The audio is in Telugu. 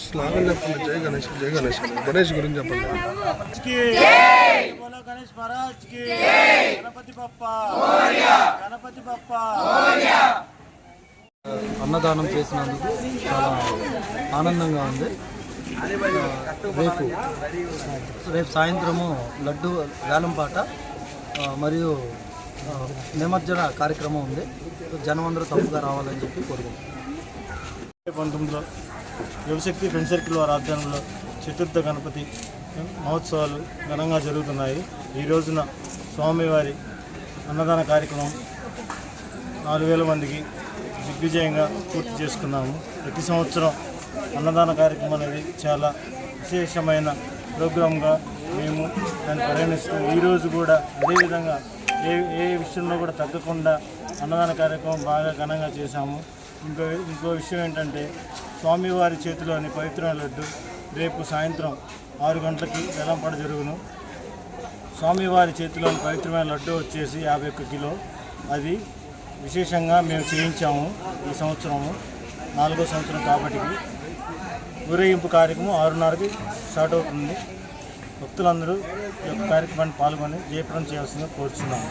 స్లోగన్ చెప్పండి జై గణేష్ జై గణేష్ గణేష్ గురించి చెప్పండి గణేష్ మహారాజ్కి గణపతి బప్ప గణపతి బప్ప అన్నదానం చేసినందుకు చాలా ఆనందంగా ఉంది. రేపు రేపు సాయంత్రము లడ్డు వేలంపాట మరియు నిమజ్జన కార్యక్రమం ఉంది. జనం అందరూ తప్పుగా రావాలని చెప్పి కోరుకుంటున్నాను పంతొమ్మిదిలో యువశక్తి ఫ్రెండ్ సర్కిల్ వారి ఆధ్వర్యంలో చతుర్థ గణపతి మహోత్సవాలు ఘనంగా జరుగుతున్నాయి. ఈ రోజున స్వామివారి అన్నదాన కార్యక్రమం నాలుగు వేల మందికి దిగ్విజయంగా పూర్తి చేసుకున్నాము. ప్రతి సంవత్సరం అన్నదాన కార్యక్రమం అనేది చాలా విశేషమైన ప్రోగ్రాంగా మేము దాన్ని పరిగణిస్తూ ఈరోజు కూడా అదేవిధంగా ఏ ఏ విషయంలో కూడా తగ్గకుండా అన్నదాన కార్యక్రమం బాగా ఘనంగా చేశాము. ఇంకో ఇంకో విషయం ఏంటంటే స్వామివారి చేతిలోని పవిత్రమైన లడ్డు రేపు సాయంత్రం ఆరు గంటలకి వెలంపడ జరుగును. స్వామివారి చేతిలోని పవిత్రమైన లడ్డు వచ్చేసి యాభై ఒక్క కిలో. అది విశేషంగా మేము చేయించాము ఈ సంవత్సరము నాలుగో సంవత్సరం కాబట్టి. ఊరేగింపు కార్యక్రమం ఆరున్నరకి స్టార్ట్ అవుతుంది. భక్తులందరూ ఈ యొక్క కార్యక్రమాన్ని పాల్గొని జయప్రదం చేయాల్సిందిగా కోరుతున్నాము